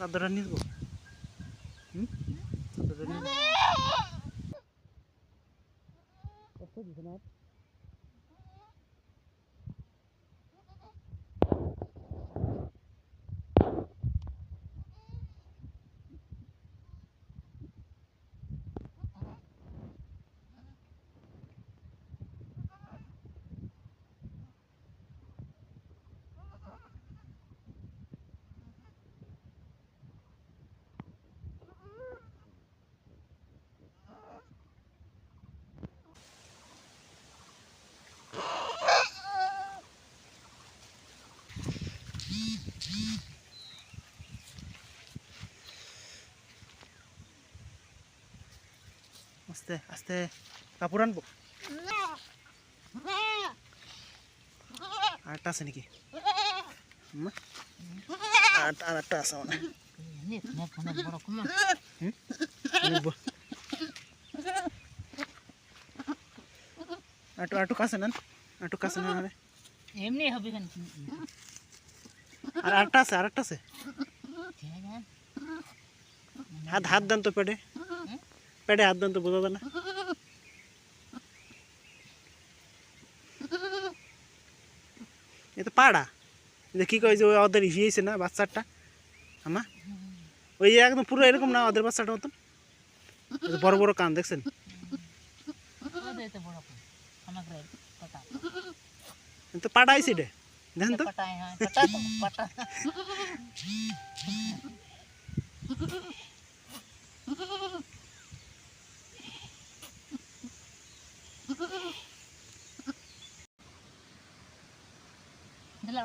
চাদরটা নিয়ে যাব হুম? আস্তে আস্তে, কাপড় আনব। আরেকটা আছে নাকি? আর- আর আছে মানে অনেক অনেক অনেক বড় কুমা একটু একটু আরে। আরেকটা আছে আরেকটা আছে। হাত হাত দেন তো পেটে। পেটে হাত দেন তো বোঝা যায় না। এ তো পাড়া। এটা কি কয় যে ওই ওদের ইয়েছে না বাচ্চাটা? আমা ওই একদম পুরো এরকম না ওদের বাচ্চাটা মতন? বড় বড় কান দেখছেন? তো অনেক রে পাটা এ তো পাড়া আইছে এটা দেখেন তো পাটায় হ্যাঁ পাটা তো পাটা দিলা